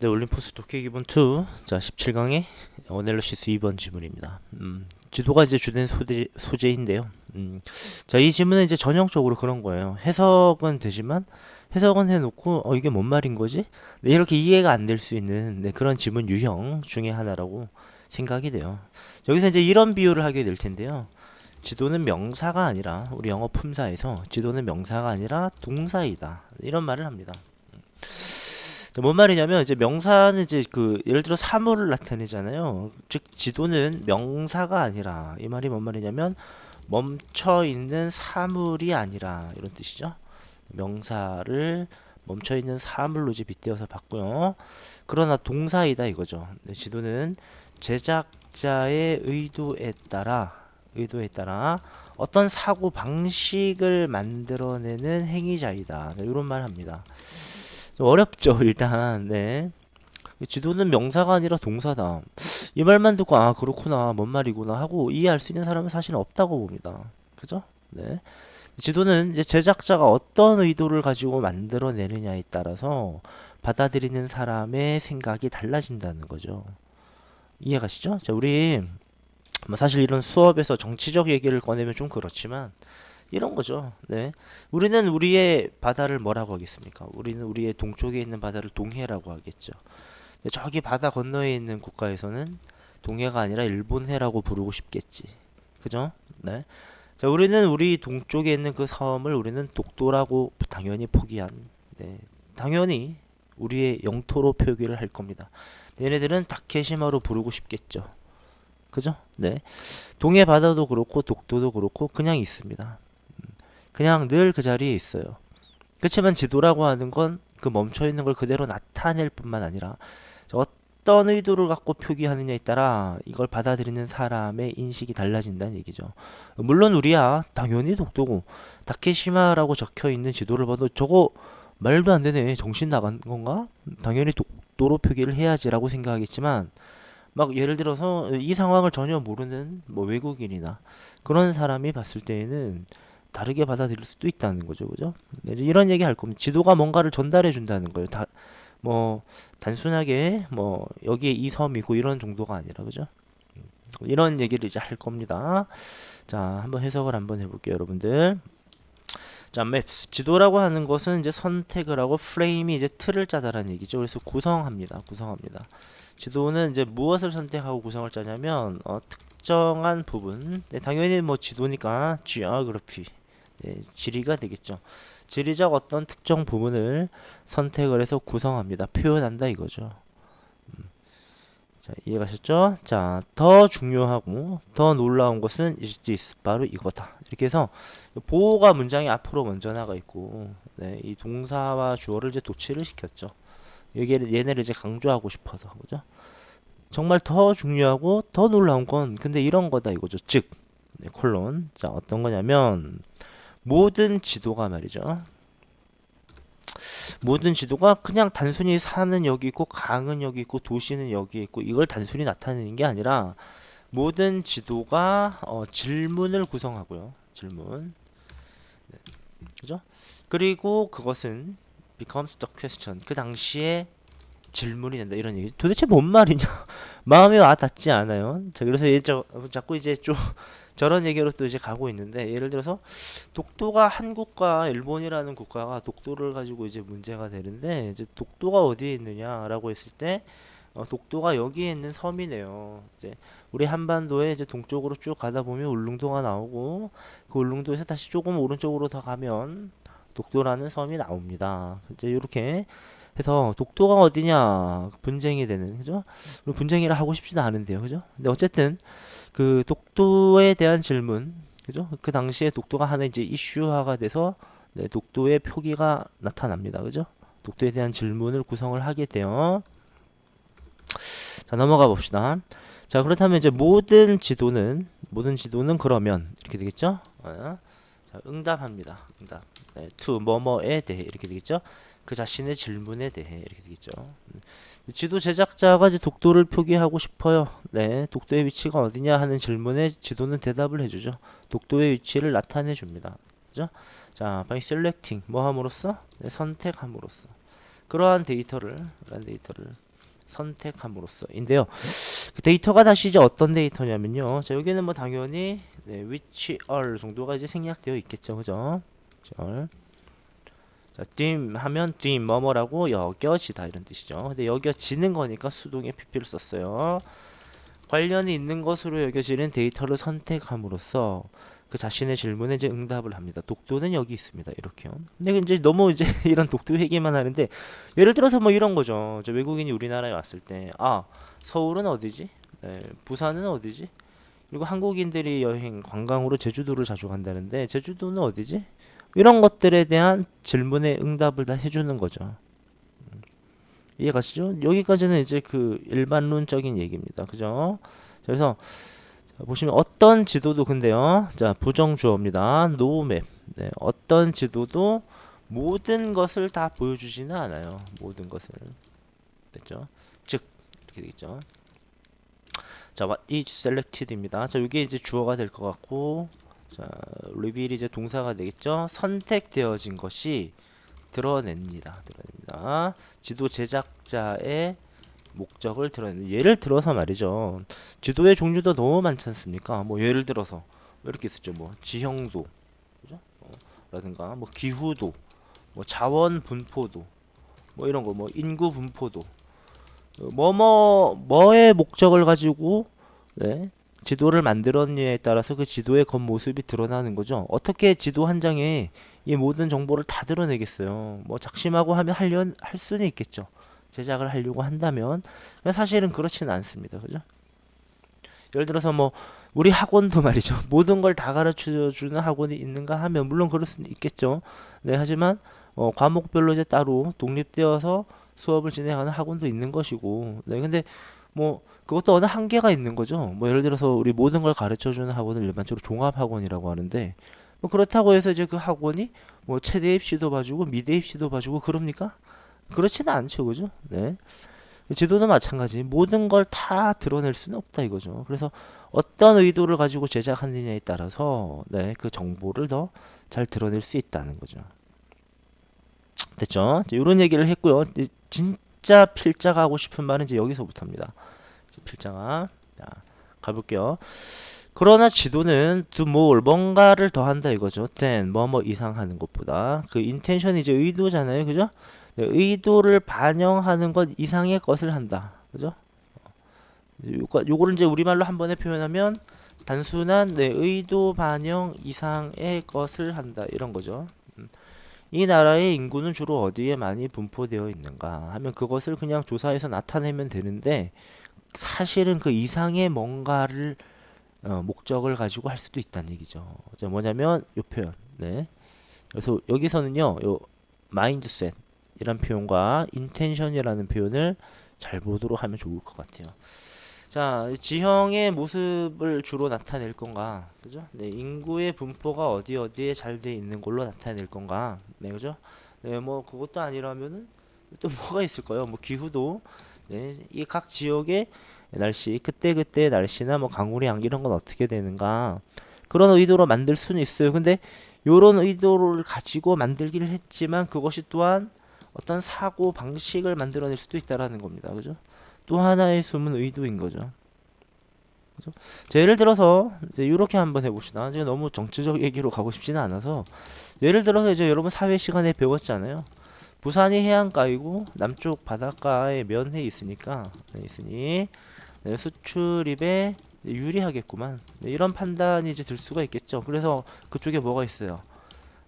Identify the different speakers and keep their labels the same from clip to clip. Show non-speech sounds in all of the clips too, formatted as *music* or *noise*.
Speaker 1: 네, 올림포스 도쿄 기본 2. 자, 17강의 어넬러시스 2번 지문입니다. 음, 지도가 이제 주된 소재, 소재인데요. 음, 자, 이 지문은 이제 전형적으로 그런 거예요. 해석은 되지만 해석은 해놓고 어 이게 뭔 말인 거지? 네, 이렇게 이해가 안 될 수 있는 네, 그런 지문 유형 중에 하나라고 생각이 돼요. 여기서 이제 이런 비유를 하게 될 텐데요. 지도는 명사가 아니라 우리 영어 품사에서 지도는 명사가 아니라 동사이다. 이런 말을 합니다. 자, 뭔 말이냐면 이제 명사는 이제 그 예를 들어 사물을 나타내잖아요. 즉 지도는 명사가 아니라 이 말이 뭔 말이냐면 멈춰 있는 사물이 아니라 이런 뜻이죠. 명사를 멈춰 있는 사물로 이제 빗대어서 봤고요. 그러나 동사이다 이거죠. 네, 지도는 제작자의 의도에 따라 의도에 따라 어떤 사고 방식을 만들어내는 행위자이다. 네, 이런 말 합니다. 좀 어렵죠, *laughs* 일단. 네. 지도는 명사가 아니라 동사다. 이 말만 듣고 아 그렇구나, 뭔 말이구나 하고 이해할 수 있는 사람은 사실 없다고 봅니다. 그죠? 네. 지도는 이제 제작자가 어떤 의도를 가지고 만들어내느냐에 따라서 받아들이는 사람의 생각이 달라진다는 거죠. 이해가시죠? 자, 우리 뭐 사실 이런 수업에서 정치적 얘기를 꺼내면 좀 그렇지만 이런 거죠. 네. 우리는 우리의 바다를 뭐라고 하겠습니까? 우리는 우리의 동쪽에 있는 바다를 동해라고 하겠죠. 저기 바다 건너에 있는 국가에서는 동해가 아니라 일본해라고 부르고 싶겠지. 그죠? 네. 자, 우리는 우리 동쪽에 있는 그 섬을 우리는 독도라고 당연히 포기한, 네. 당연히 우리의 영토로 표기를 할 겁니다. 얘네들은 다케시마로 부르고 싶겠죠. 그죠? 네. 동해 바다도 그렇고 독도도 그렇고 그냥 있습니다. 그냥 늘 그 자리에 있어요. 그렇지만 지도라고 하는 건 그 멈춰 있는 걸 그대로 나타낼 뿐만 아니라 어떤 의도를 갖고 표기하느냐에 따라 이걸 받아들이는 사람의 인식이 달라진다는 얘기죠. 물론 우리야 당연히 독도고 다케시마라고 적혀 있는 지도를 봐도 저거 말도 안 되네 정신 나간 건가? 당연히 독도로 표기를 해야지라고 생각하겠지만 막 예를 들어서 이 상황을 전혀 모르는 뭐 외국인이나 그런 사람이 봤을 때에는 다르게 받아들일 수도 있다는 거죠, 그죠? 네, 이런 얘기 할 거면 지도가 뭔가를 전달해 준다는 거예요. 다 뭐 단순하게 뭐 여기에 이 섬이고 이런 정도가 아니라 그죠? 음, 이런 얘기를 이제 할 겁니다. 자, 한번 해석을 한번 해볼게요, 여러분들. 자, 맵스 지도라고 하는 것은 이제 선택을 하고 프레임이 이제 틀을 짜다라는 얘기죠. 그래서 구성합니다. 구성합니다. 지도는 이제 무엇을 선택하고 구성을 짜냐면 어, 특정한 부분. 네, 당연히 뭐 지도니까 geography 네, 지리가 되겠죠. 지리적 어떤 특정 부분을 선택을 해서 구성합니다. 표현한다 이거죠. 음. 자, 이해가셨죠? 자, 더 중요하고 더 놀라운 것은 is 바로 이거다. 이렇게 해서 보호가 문장이 앞으로 먼저 나가 있고 네, 이 동사와 주어를 이제 도치를 시켰죠. 여기를 얘네를 이제 강조하고 싶어서 그죠? 정말 더 중요하고 더 놀라운 건 근데 이런 거다 이거죠. 즉 네, 콜론 자 어떤 거냐면 모든 지도가 말이죠. 모든 지도가 그냥 단순히 산은 여기 있고 강은 여기 있고 도시는 여기 있고 이걸 단순히 나타내는 게 아니라 모든 지도가 어, 질문을 구성하고요. 질문. 네. 그죠? 그리고 그것은 becomes the question. 그 당시에 질문이 된다 이런 얘기. 도대체 뭔 말이냐? *laughs* 마음에 와 닿지 않아요. 자, 그래서 얘 저, 자꾸 이제 좀 저런 얘기로 또 이제 가고 있는데 예를 들어서 독도가 한국과 일본이라는 국가가 독도를 가지고 이제 문제가 되는데 이제 독도가 어디에 있느냐라고 했을 때 어, 독도가 여기에 있는 섬이네요. 이제 우리 한반도에 이제 동쪽으로 쭉 가다 보면 울릉도가 나오고 그 울릉도에서 다시 조금 오른쪽으로 더 가면 독도라는 섬이 나옵니다. 이제 이렇게 해서 독도가 어디냐 분쟁이 되는 그죠? 분쟁이라 하고 싶지도 않은데요, 그죠? 근데 어쨌든 그 독도에 대한 질문, 그죠? 그 당시에 독도가 하나 이제 이슈화가 돼서 네, 독도의 표기가 나타납니다, 그죠? 독도에 대한 질문을 구성을 하게 돼요. 자 넘어가 봅시다. 자 그렇다면 이제 모든 지도는 모든 지도는 그러면 이렇게 되겠죠? 어? 자 응답합니다. 응답. 네, to 뭐뭐에 대해 이렇게 되겠죠? 그 자신의 질문에 대해 이렇게 되겠죠. 음. 지도 제작자가 이제 독도를 표기하고 싶어요. 네, 독도의 위치가 어디냐 하는 질문에 지도는 대답을 해주죠. 독도의 위치를 나타내 줍니다. 그죠? 자, by selecting 뭐 함으로써 네, 선택함으로써. 그러한 데이터를 그러한 데이터를 선택함으로써인데요. 그 데이터가 다시 이제 어떤 데이터냐면요. 자 여기는 뭐 당연히 네, which are 정도가 이제 생략되어 있겠죠, 그죠? 절. 자, 하면 dim 뭐뭐라고 여겨지다 이런 뜻이죠. 근데 여겨지는 거니까 수동의 pp를 썼어요. 관련이 있는 것으로 여겨지는 데이터를 선택함으로써 그 자신의 질문에 이제 응답을 합니다. 독도는 여기 있습니다. 이렇게요. 근데 이제 너무 이제 *laughs* 이런 독도 얘기만 하는데 예를 들어서 뭐 이런 거죠. 저 외국인이 우리나라에 왔을 때 아, 서울은 어디지? 네, 부산은 어디지? 그리고 한국인들이 여행 관광으로 제주도를 자주 간다는데 제주도는 어디지? 이런 것들에 대한 질문에 응답을 다 해주는 거죠. 음, 이해가시죠? 여기까지는 이제 그 일반론적인 얘기입니다. 그죠? 그래서 자, 보시면 어떤 지도도 근데요. 자, 부정주어입니다. 노맵. 네, 어떤 지도도 모든 것을 다 보여주지는 않아요. 모든 것을. 됐죠? 즉 이렇게 되겠죠. 자, what is selected입니다. 자, 이게 이제 주어가 될 것 같고 자, reveal이 이제 동사가 되겠죠. 선택되어진 것이 드러냅니다. 드러냅니다. 지도 제작자의 목적을 드러내는 예를 들어서 말이죠. 지도의 종류도 너무 많지 않습니까? 뭐 예를 들어서 뭐 이렇게 있었죠. 뭐 지형도, 그죠? 어, 라든가 뭐 기후도, 뭐 자원 분포도, 뭐 이런 거, 뭐 인구 분포도, 뭐뭐 뭐의 목적을 가지고 네, 지도를 만들었느냐에 따라서 그 지도의 겉모습이 드러나는 거죠. 어떻게 지도 한 장에 이 모든 정보를 다 드러내겠어요. 뭐 작심하고 하면 하려 할 수는 있겠죠. 제작을 하려고 한다면 사실은 그렇지는 않습니다. 그죠? 예를 들어서 뭐 우리 학원도 *laughs* 말이죠. 모든 걸 다 가르쳐 주는 학원이 있는가 하면 물론 그럴 수는 있겠죠. 네, 하지만 어, 과목별로 이제 따로 독립되어서 수업을 진행하는 학원도 있는 것이고. 네, 근데 뭐 그것도 어느 한계가 있는 거죠. 뭐 예를 들어서 우리 모든 걸 가르쳐 주는 학원을 일반적으로 종합 학원이라고 하는데 뭐 그렇다고 해서 이제 그 학원이 뭐 최대 입시도 봐주고 미대 입시도 봐주고 그럽니까? 그렇지는 않죠, 그죠? 네. 지도도 마찬가지. 모든 걸 다 드러낼 수는 없다 이거죠. 그래서 어떤 의도를 가지고 제작하느냐에 따라서 네, 그 정보를 더 잘 드러낼 수 있다는 거죠. 됐죠? 이런 얘기를 했고요. 이제 진짜 필자가 하고 싶은 말은 이제 여기서부터입니다. 필자가 자, 가볼게요. 그러나 지도는 to more 뭔가를 더한다 이거죠. than 뭐뭐 이상 하는 것보다 그 intention이 이제 의도잖아요, 그죠? 네, 의도를 반영하는 것 이상의 것을 한다. 그죠? 요거, 요거를 이제 우리말로 한 번에 표현하면 단순한 네, 의도 반영 이상의 것을 한다. 이런 거죠. 음. 이 나라의 인구는 주로 어디에 많이 분포되어 있는가 하면 그것을 그냥 조사해서 나타내면 되는데 사실은 그 이상의 뭔가를 어, 목적을 가지고 할 수도 있다는 얘기죠. 자, 뭐냐면 요 표현. 네. 그래서 여기서는요. 요 마인드셋 이란 표현과 intention이라는 표현을 잘 보도록 하면 좋을 것 같아요. 자, 지형의 모습을 주로 나타낼 건가? 그죠? 네, 인구의 분포가 어디 어디에 잘 돼 있는 걸로 나타낼 건가? 네, 그죠? 네, 뭐 그것도 아니라면은 또 뭐가 있을까요? 뭐 기후도 네, 이 각 지역의 날씨 그때 그때 날씨나 뭐 강우량 이런 건 어떻게 되는가? 그런 의도로 만들 수는 있어요. 근데 요런 의도를 가지고 만들기를 했지만 그것이 또한 어떤 사고 방식을 만들어낼 수도 있다라는 겁니다. 그죠? 또 하나의 숨은 의도인 거죠. 그죠? 자, 예를 들어서 이제 이렇게 한번 해봅시다. 제가 너무 정치적 얘기로 가고 싶지는 않아서 예를 들어서 이제 여러분 사회 시간에 배웠잖아요. 부산이 해안가이고 남쪽 바닷가에 면해 있으니까 네, 있으니 네, 수출입에 유리하겠구만. 네, 이런 판단이 이제 들 수가 있겠죠. 그래서 그쪽에 뭐가 있어요?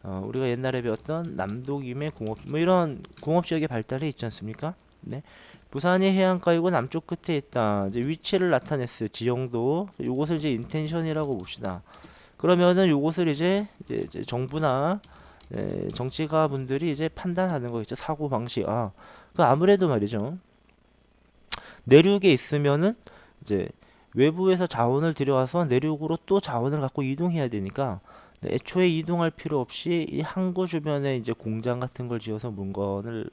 Speaker 1: 어, 우리가 옛날에 배웠던 남독임의 공업 뭐 이런 공업 지역의 발달이 있지 않습니까? 네. 부산이 해안가이고 남쪽 끝에 있다. 이제 위치를 나타냈어요. 지형도. 요것을 이제 인텐션이라고 봅시다. 그러면은 요것을 이제, 이제 정부나 네, 정치가 분들이 이제 판단하는 거겠죠. 사고 방식. 아, 그 아무래도 말이죠. 내륙에 있으면은 이제 외부에서 자원을 들여와서 내륙으로 또 자원을 갖고 이동해야 되니까 네, 애초에 이동할 필요 없이 이 항구 주변에 이제 공장 같은 걸 지어서 물건을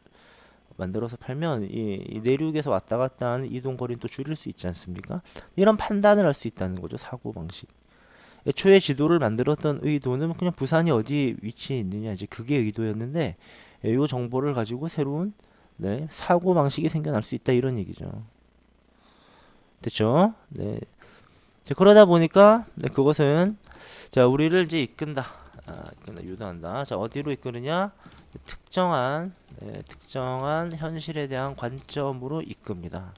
Speaker 1: 만들어서 팔면 이, 이 내륙에서 왔다 갔다 하는 이동 거리는 또 줄일 수 있지 않습니까? 이런 판단을 할 수 있다는 거죠. 사고 방식. 애초에 지도를 만들었던 의도는 그냥 부산이 어디 위치에 있느냐 이제 그게 의도였는데 이 정보를 가지고 새로운 네, 사고 방식이 생겨날 수 있다 이런 얘기죠. 됐죠? 네. 자, 그러다 보니까 네, 그것은 자 우리를 이제 이끈다, 아, 유도한다. 자 어디로 이끄느냐? 특정한 네, 특정한 현실에 대한 관점으로 이끕니다.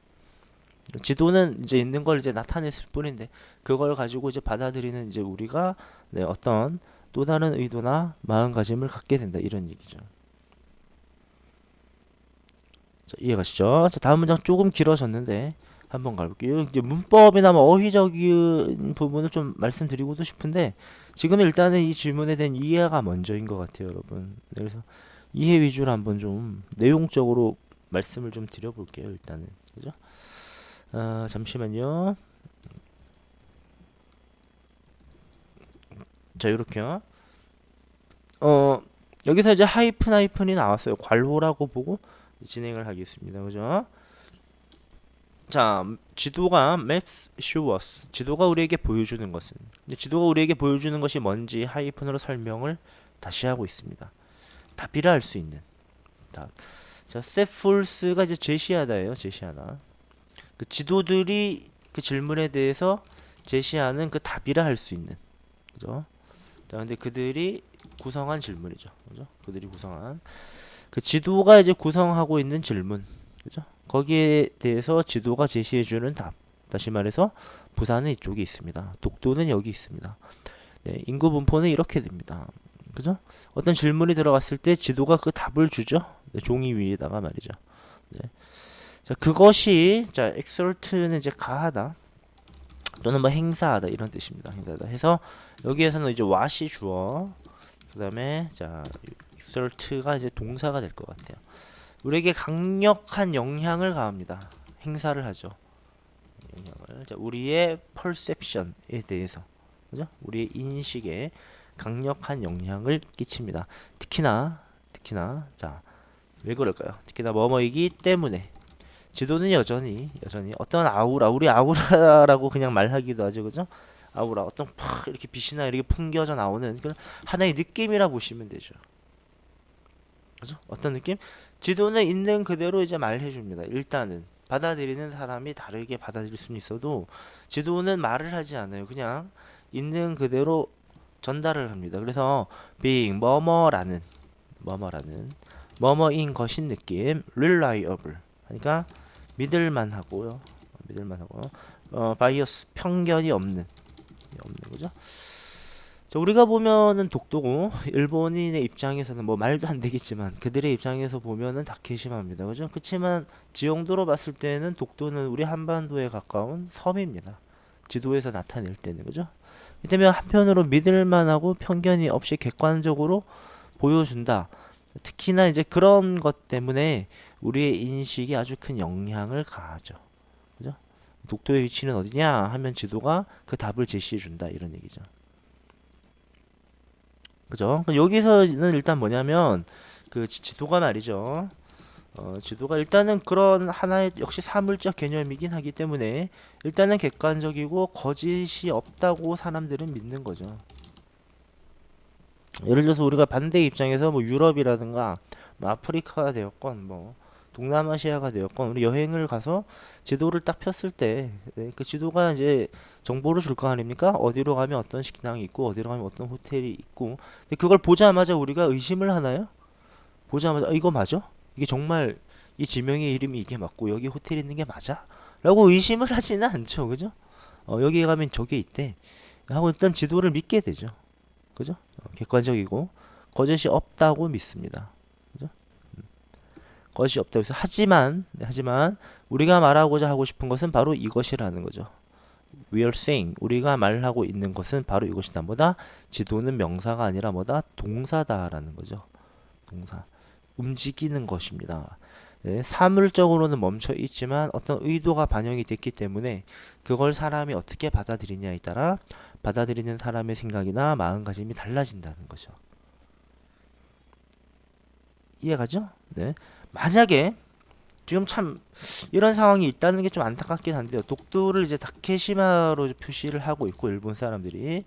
Speaker 1: 지도는 이제 있는 걸 이제 나타냈을 뿐인데 그걸 가지고 이제 받아들이는 이제 우리가 네, 어떤 또 다른 의도나 마음가짐을 갖게 된다 이런 얘기죠. 자, 이해가시죠? 자, 다음 문장 조금 길어졌는데 한번 가볼게요. 이제 문법이나 뭐 어휘적인 부분을 좀 말씀드리고도 싶은데 지금 일단은 이 질문에 대한 이해가 먼저인 것 같아요, 여러분. 네, 그래서 이해 위주로 한번 좀 내용적으로 말씀을 좀 드려볼게요, 일단은. 그죠? 아, 잠시만요. 자, 이렇게요. 어, 여기서 이제 하이픈 하이픈이 나왔어요. 괄호라고 보고 진행을 하겠습니다. 그죠? 자, 지도가 maps show us. 지도가 우리에게 보여주는 것은. 지도가 우리에게 보여주는 것이 뭔지 하이픈으로 설명을 다시 하고 있습니다. 답이라 할 수 있는 답. 자, forth가 이제 제시하다예요. 제시하다. 그 지도들이 그 질문에 대해서 제시하는 그 답이라 할 수 있는. 그죠? 자, 근데 그들이 구성한 질문이죠. 그죠? 그들이 구성한 그 지도가 이제 구성하고 있는 질문. 그죠? 거기에 대해서 지도가 제시해 주는 답. 다시 말해서 부산은 이쪽에 있습니다. 독도는 여기 있습니다. 네, 인구 분포는 이렇게 됩니다. 그죠? 어떤 질문이 들어갔을 때 지도가 그 답을 주죠. 네, 종이 위에다가 말이죠. 네. 자, 그것이 자, exert는 이제 가하다 또는 뭐 행사하다 이런 뜻입니다. 행사하다 해서 여기에서는 이제 what이 주어 그다음에 자, exert가 이제 동사가 될 것 같아요. 우리에게 강력한 영향을 가합니다. 행사를 하죠. 영향을. 자, 우리의 perception에 대해서. 그죠? 우리의 인식에 강력한 영향을 끼칩니다. 특히나 특히나 자, 왜 그럴까요? 특히나 뭐뭐이기 때문에 지도는 여전히 여전히 어떤 아우라 우리 아우라라고 그냥 말하기도 하죠. 그죠? 아우라 어떤 팍 이렇게 빛이나 이렇게 풍겨져 나오는 그런 하나의 느낌이라 보시면 되죠. 그죠? 어떤 느낌? 지도는 있는 그대로 이제 말해 줍니다. 일단은 받아들이는 사람이 다르게 받아들일 수는 있어도 지도는 말을 하지 않아요. 그냥 있는 그대로 전달을 합니다. 그래서 being 뭐뭐라는 뭐뭐라는 뭐뭐인 것인 느낌 reliable 그러니까 믿을만 하고요. 믿을만 하고 어 바이어스 편견이 없는 없는 거죠. 자, 우리가 보면은 독도고 일본인의 입장에서는 뭐 말도 안 되겠지만 그들의 입장에서 보면은 다케시마입니다. 그죠? 그렇지만 지형도로 봤을 때는 독도는 우리 한반도에 가까운 섬입니다. 지도에서 나타낼 때는 그죠? 이 때문에 한편으로 믿을만하고 편견이 없이 객관적으로 보여준다. 특히나 이제 그런 것 때문에 우리의 인식이 아주 큰 영향을 가하죠. 그죠? 독도의 위치는 어디냐 하면 지도가 그 답을 제시해 준다 이런 얘기죠. 그죠? 여기서는 일단 뭐냐면 그 지- 지도가 말이죠. 어, 지도가 일단은 그런 하나의 역시 사물적 개념이긴 하기 때문에 일단은 객관적이고 거짓이 없다고 사람들은 믿는 거죠. 예를 들어서 우리가 반대 입장에서 뭐 유럽이라든가 뭐 아프리카가 되었건 뭐 동남아시아가 되었건 우리 여행을 가서 지도를 딱 폈을 때 그 지도가 이제 정보를 줄 거 아닙니까? 어디로 가면 어떤 식당이 있고 어디로 가면 어떤 호텔이 있고 근데 그걸 보자마자 우리가 의심을 하나요? 보자마자 아, 이거 맞아? 이게 정말 이 지명의 이름이 이게 맞고 여기 호텔 있는 게 맞아? 라고 의심을 하지는 않죠 그죠? 어, 여기 가면 저게 있대 하고 일단 지도를 믿게 되죠 그죠? 어, 객관적이고 거짓이 없다고 믿습니다. 그죠? 음. 거짓이 없다고 해서 하지만 네, 하지만 우리가 말하고자 하고 싶은 것은 바로 이것이라는 거죠. We are saying 우리가 말하고 있는 것은 바로 이것이다. 뭐다? 지도는 명사가 아니라 뭐다? 동사다라는 거죠. 동사. 움직이는 것입니다. 네, 사물적으로는 멈춰 있지만 어떤 의도가 반영이 됐기 때문에 그걸 사람이 어떻게 받아들이냐에 따라 받아들이는 사람의 생각이나 마음가짐이 달라진다는 거죠. 이해가죠? 네. 만약에 지금 참 이런 상황이 있다는 게 좀 안타깝긴 한데요. 독도를 이제 다케시마로 표시를 하고 있고 일본 사람들이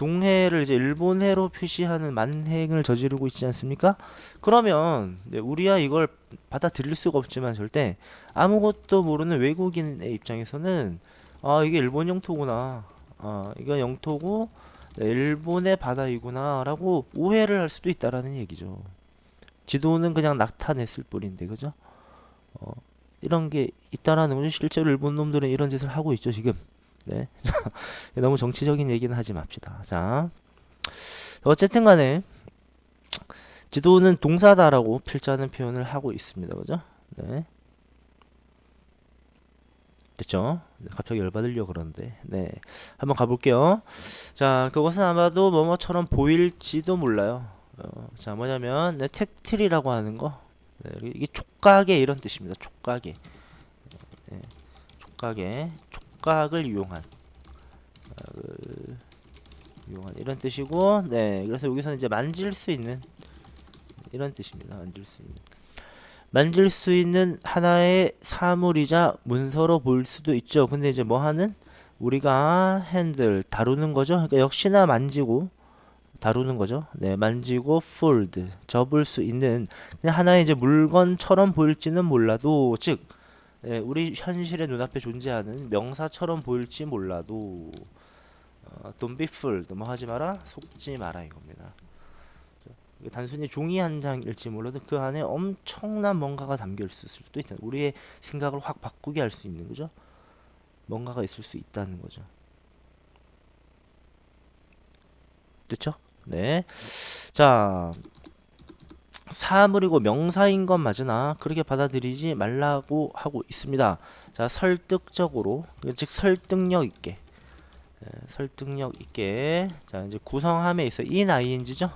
Speaker 1: 동해를 이제 일본해로 표시하는 만행을 저지르고 있지 않습니까? 그러면 네, 우리야 이걸 받아들일 수가 없지만 절대 아무것도 모르는 외국인의 입장에서는 아 이게 일본 영토구나 아 이거 영토고 네, 일본의 바다이구나라고 오해를 할 수도 있다라는 얘기죠. 지도는 그냥 나타냈을 뿐인데 그죠? 어, 이런 게 있다라는 거죠. 실제로 일본 놈들은 이런 짓을 하고 있죠 지금. 네. *laughs* 너무 정치적인 얘기는 하지 맙시다. 자, 어쨌든 간에 지도는 동사다라고 필자는 표현을 하고 있습니다. 그죠? 네. 됐죠? 네, 갑자기 열받으려 그러는데. 네. 한번 가볼게요. 자, 그것은 아마도 뭐뭐처럼 보일지도 몰라요. 어, 자, 뭐냐면, 네, 텍틸이라고 하는 거. 네, 이게 촉각의 이런 뜻입니다. 촉각의. 네, 촉각의. 촉 각을 이용한. 촉각을 이용한 이런 뜻이고, 네. 그래서 여기서는 이제 만질 수 있는 이런 뜻입니다. 만질 수 있는. 만질 수 있는 하나의 사물이자 문서로 볼 수도 있죠. 근데 이제 뭐 하는? 우리가 핸들 다루는 거죠. 그러니까 역시나 만지고 다루는 거죠. 네, 만지고 fold 접을 수 있는 그냥 하나의 이제 물건처럼 보일지는 몰라도 즉 네, 우리 현실의 눈앞에 존재하는 명사처럼 보일지 몰라도 어, don't be fooled 뭐 하지 마라 속지 마라 이겁니다. 이게 단순히 종이 한 장일지 몰라도 그 안에 엄청난 뭔가가 담겨 있을 수도 있다. 우리의 생각을 확 바꾸게 할 수 있는 거죠. 뭔가가 있을 수 있다는 거죠. 됐죠? 네. 자, 사물이고 명사인 건 맞으나 그렇게 받아들이지 말라고 하고 있습니다. 자, 설득적으로, 즉 설득력 있게, 네, 설득력 있게. 자, 이제 구성함에 있어 in ing죠.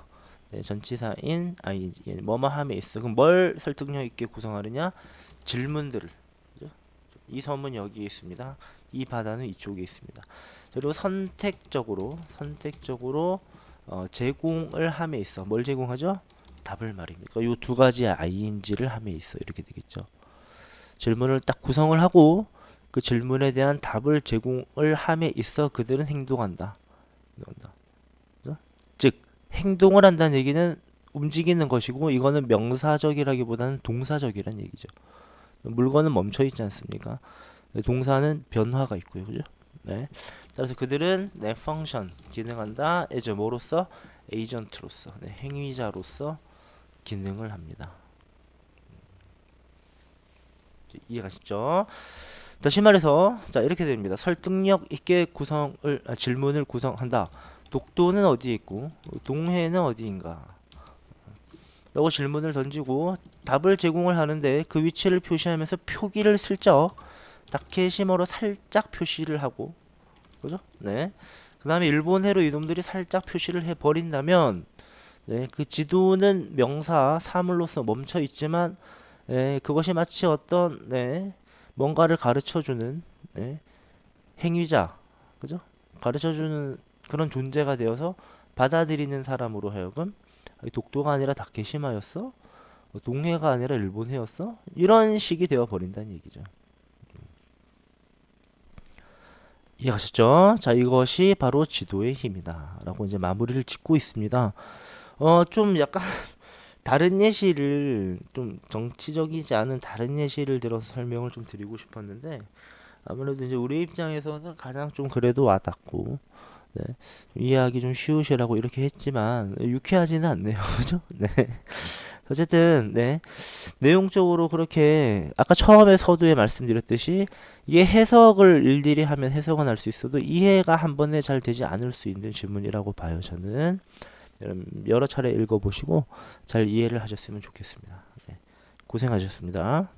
Speaker 1: 네, 전치사인 ing 뭐뭐함에 있어. 그럼 뭘 설득력 있게 구성하느냐? 질문들을. 그죠? 이 섬은 여기에 있습니다. 이 바다는 이쪽에 있습니다. 그리고 선택적으로 선택적으로 어, 제공을 함에 있어. 뭘 제공하죠? 답을 말입니다. 이두 가지 ing를 함에 있어. 이렇게 되겠죠. 질문을 딱 구성을 하고 그 질문에 대한 답을 제공을 함에 있어 그들은 행동한다. 그죠? 즉 행동을 한다는 얘기는 움직이는 것이고 이거는 명사적이라기보다는 동사적이라는 얘기죠. 물건은 멈춰 있지 않습니까? 동사는 변화가 있고요. 그죠? 네. 따라서 그들은 내 펑션 기능한다. as 뭐로서 에이전트로서 네, 행위자로서 기능을 합니다. 이해가시죠? 다시 말해서 자 이렇게 됩니다. 설득력 있게 구성을 아, 질문을 구성한다. 독도는 어디에 있고 동해는 어디인가? 라고 질문을 던지고 답을 제공을 하는데 그 위치를 표시하면서 표기를 슬쩍 다케시머로 살짝 표시를 하고 그죠? 네. 그 다음에 일본해로 이놈들이 살짝 표시를 해버린다면 네, 그 지도는 명사 사물로서 멈춰 있지만 네, 그것이 마치 어떤 네, 뭔가를 가르쳐 주는 네, 행위자 그죠? 가르쳐 주는 그런 존재가 되어서 받아들이는 사람으로 하여금 독도가 아니라 다케시마였어? 동해가 아니라 일본해였어? 이런 식이 되어 버린다는 얘기죠. 이해가셨죠? 자, 이것이 바로 지도의 힘이다. 라고 이제 마무리를 짓고 있습니다. 어, 좀 약간 *laughs* 다른 예시를 좀 정치적이지 않은 다른 예시를 들어서 설명을 좀 드리고 싶었는데 아무래도 이제 우리 입장에서는 가장 좀 그래도 와닿고 네. 이해하기 좀 쉬우시라고 이렇게 했지만 유쾌하지는 않네요. *laughs* 그죠? 네. 어쨌든 네. 내용적으로 그렇게 아까 처음에 서두에 말씀드렸듯이 이게 해석을 일일이 하면 해석은 할 수 있어도 이해가 한 번에 잘 되지 않을 수 있는 질문이라고 봐요. 저는 여러 차례 읽어보시고 잘 이해를 하셨으면 좋겠습니다. 네. 고생하셨습니다.